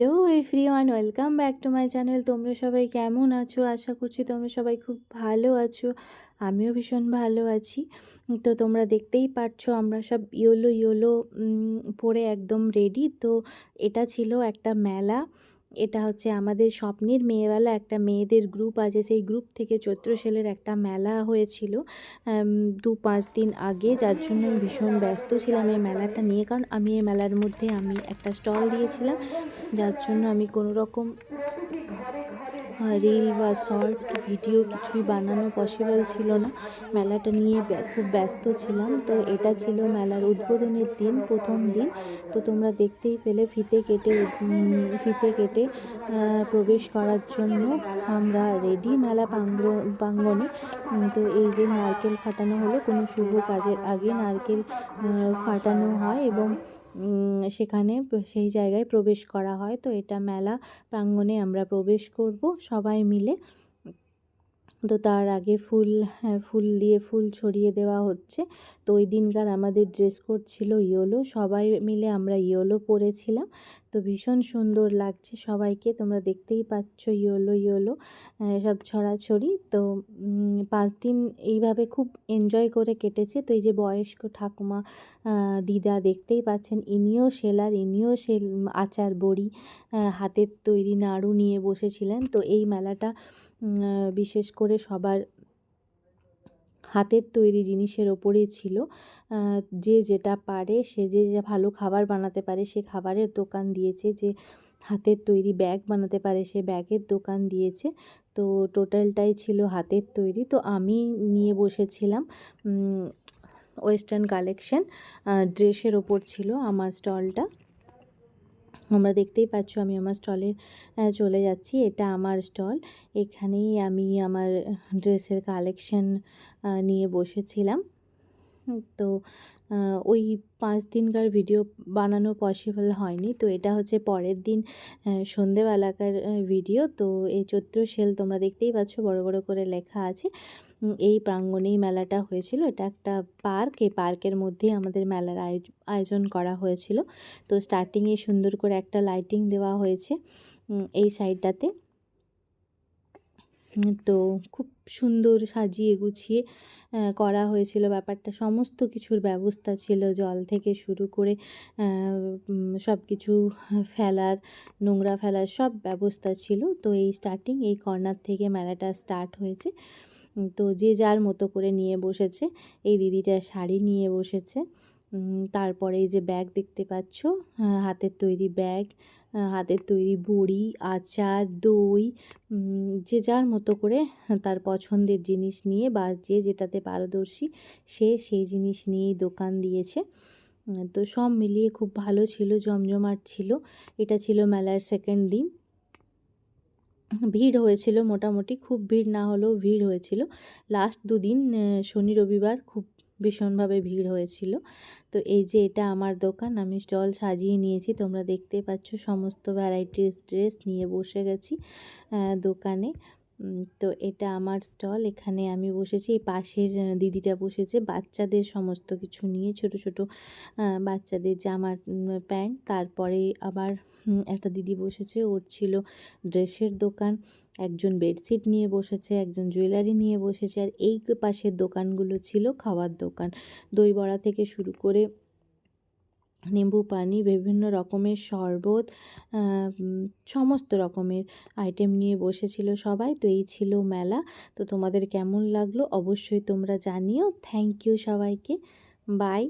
Hello everyone welcome back to my channel তোমরা সবাই কেমন আছো? আশা করছি তোমরা সবাই খুব ভালো আছো। আমিও ভীষণ ভালো আছি। তো তোমরা দেখতেই পারছ, আমরা সব ইয়োলো ইয়োলো পরে একদম রেডি তো এটা ছিল একটা মেলা। এটা হচ্ছে আমাদের স্বপ্নের মেয়েবেলা একটা মেয়েদের গ্রুপ আছে, সেই গ্রুপ থেকে চৈত্র সেলের একটা মেলা হয়েছিল দু পাঁচ দিন আগে, যার জন্য ভীষণ ব্যস্ত ছিলাম এই মেলাটা নিয়ে। কারণ আমি এই মেলার মধ্যে আমি একটা স্টল দিয়েছিলাম, যার জন্য আমি কোনো রকম রিল বা শর্ট ভিডিও কিছুই বানানো পসিবল ছিল না। মেলাটা নিয়ে খুব ব্যস্ত ছিলাম। তো এটা ছিল মেলার উদ্বোধনের দিন, প্রথম দিন। তো তোমরা দেখতেই পেলে ফিতে কেটে ফিতে কেটে প্রবেশ করার জন্য আমরা রেডি মেলা প্রাঙ্গনে তো এই যে নারকেল ফাটানো হলো, কোনো শুভ কাজের আগে নারকেল ফাটানো হয় এবং সেখানে সেই জায়গায় প্রবেশ করা হয়। তো এটা মেলা প্রাঙ্গণে আমরা প্রবেশ করব সবাই মিলে। তো তার আগে ফুল হ্যাঁ ফুল দিয়ে ফুল ছড়িয়ে দেওয়া হচ্ছে। তো ওই দিনকার আমাদের ড্রেস কোড ছিল ইয়োলো। সবাই মিলে আমরা ইয়োলো পরেছিলাম। তো ভীষণ সুন্দর লাগছে সবাইকে। তোমরা দেখতেই পাচ্ছ ইয়োলো ইয়োলো সব ছড়াছড়ি। তো পাঁচ দিন এইভাবে খুব এনজয় করে কেটেছে। তো এই যে বয়স্ক ঠাকুমা দিদা দেখতেই পাচ্ছেন। ইনিও সেলার, ইনিও সেল, আচার বড়ি হাতের তৈরি নাড়ু নিয়ে বসেছিলেন। তো এই মেলাটা বিশেষ করে সবার হাতের তৈরি জিনিসের ওপরেই ছিল। যে যেটা পারে, সে যে যে ভালো খাবার বানাতে পারে, সে খাবারের দোকান দিয়েছে। যে হাতের তৈরি ব্যাগ বানাতে পারে, সে ব্যাগের দোকান দিয়েছে। তো টোটালটাই ছিল হাতের তৈরি। তো আমি নিয়ে বসেছিলাম ওয়েস্টার্ন কালেকশন। ড্রেসের ওপর ছিল আমার স্টলটা। তোমরা দেখতেই পাচ্ছ আমি আমার স্টলে চলে যাচ্ছি। এটা আমার স্টল। এখানেই আমি আমার ড্রেসের কালেকশন নিয়ে বসেছিলাম। তো ওই পাঁচ দিনকার ভিডিও বানানো পসিবল হয়নি। তো এটা হচ্ছে পরের দিন সন্ধেবেলাকার ভিডিও। তো এই চৈত্র সেল তোমরা দেখতেই পাচ্ছ, বড় বড় করে লেখা আছে। এই প্রাঙ্গণেই মেলাটা হয়েছিল। এটা একটা পার্ক। এই পার্কের মধ্যেই আমাদের মেলার আয়োজন করা হয়েছিল। তো স্টার্টিংয়ে সুন্দর করে একটা লাইটিং দেওয়া হয়েছে এই সাইডটাতে তো খুব সুন্দর সাজিয়ে গুছিয়ে করা হয়েছিল ব্যাপারটা। সমস্ত কিছুর ব্যবস্থা ছিল, জল থেকে শুরু করে সব কিছু ফেলার, নোংরা ফেলার সব ব্যবস্থা ছিল। তো এই স্টার্টিং এই কর্নার থেকে মেলাটা স্টার্ট হয়েছে। তো যে যার মতো করে নিয়ে বসেছে, এই দিদিটা শাড়ি নিয়ে বসেছে। তারপরে এই যে ব্যাগ দেখতে পাচ্ছ হাতের তৈরি ব্যাগ হাতের তৈরি বড়ি, আচার, দই যে যার মতো করে তার পছন্দের জিনিস নিয়ে বা যে যেটাতে পারদর্শী সে সেই জিনিস নিয়েই দোকান দিয়েছে। তো সব মিলিয়ে খুব ভালো ছিল, জমজমাট ছিল। এটা ছিল মেলার সেকেন্ড দিন। ভিড় হয়েছিল মোটামুটি, খুব ভিড় না হলেও ভিড় হয়েছিল। লাস্ট দুদিন শনি রবিবার খুব ভীষণভাবে ভিড় হয়েছিল। তো এই যে এটা আমার দোকান, আমি স্টল সাজিয়ে নিয়েছি। তোমরা দেখতে পাচ্ছ সমস্ত ভ্যারাইটিস ড্রেস নিয়ে বসে গেছি দোকানে। তো এটা আমার স্টল। এখানে আমি বসেছি, এই পাশের দিদিটা বসেছে। বাচ্চাদের সমস্ত কিছু নিয়ে, ছোট ছোট বাচ্চাদের জামার প্যান্ট। তারপরে আবার একটা দিদি বসেছে, ওর ছিল ড্রেসের দোকান। একজন বেডশিট নিয়ে বসেছে, একজন জুয়েলারি নিয়ে বসেছে। আর এই পাশের দোকানগুলো ছিল খাওয়ার দোকান। দই বড়া থেকে শুরু করে নিম্বু, পানি, বিভিন্ন রকমের শরবত সমস্ত রকমের আইটেম নিয়ে বসেছিল সবাই। তো এই ছিল মেলা। তো তোমাদের কেমন লাগল অবশ্যই তোমরা জানিও। থ্যাংক ইউ সবাইকে। বাই